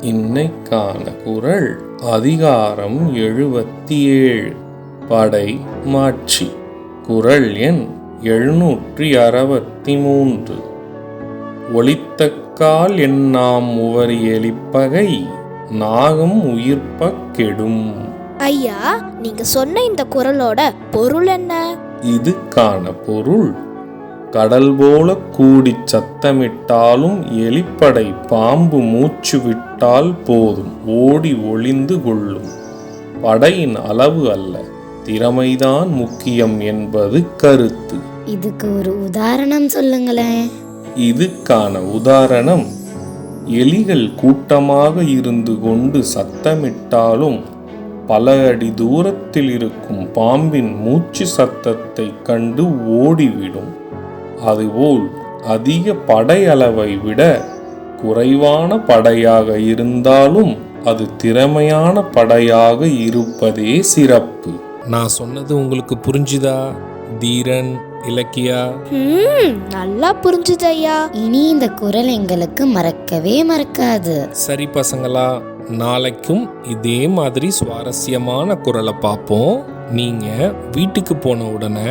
இன்னைக்கான குரல் அதிகாரம் எழுபத்தி ஏழு படை மாட்சி. குரல் எண் எழுநூற்றி அறுபத்தி மூன்று ஒளித்தக்கால் எண்ணாம் உவரி எலிப்பகை நாகம் உயிர்ப்பக் கெடும். ஐயா நீங்க சொன்ன இந்த குரலோட பொருள் என்ன? இதுக்கான பொருள் கடல் போல கூடிச் சத்தமிட்டாலும் எலிப்படை பாம்பு மூச்சு விட்டால் போதும் ஓடி ஒளிந்து கொள்ளும். படையின் அளவு அல்ல திறமைதான் முக்கியம் என்பது கருத்து. இதுக்கு ஒரு உதாரணம் சொல்லுங்களேன். இதுக்கான உதாரணம் எலிகள் கூட்டமாக இருந்து கொண்டு சத்தமிட்டாலும் பல அடி தூரத்தில் இருக்கும் பாம்பின் மூச்சு சத்தத்தை கண்டு ஓடிவிடும். அதுபோல் அதிக படை அளவை விட குறைவான படையாக இருந்தாலும் அது திறமையான படையாக இருப்பதே சிறப்பு. நான் சொன்னது உங்களுக்கு புரிஞ்சுதா தீரன் இலக்கியா? நல்லா புரிஞ்சுது ஐயா இனி இந்த குரல் எங்களுக்கு மறக்கவே மறக்காது. சரி பசங்களா நாளைக்கும் இதே மாதிரி சுவாரஸ்யமான குரலை பார்ப்போம். நீங்க வீட்டுக்கு போன உடனே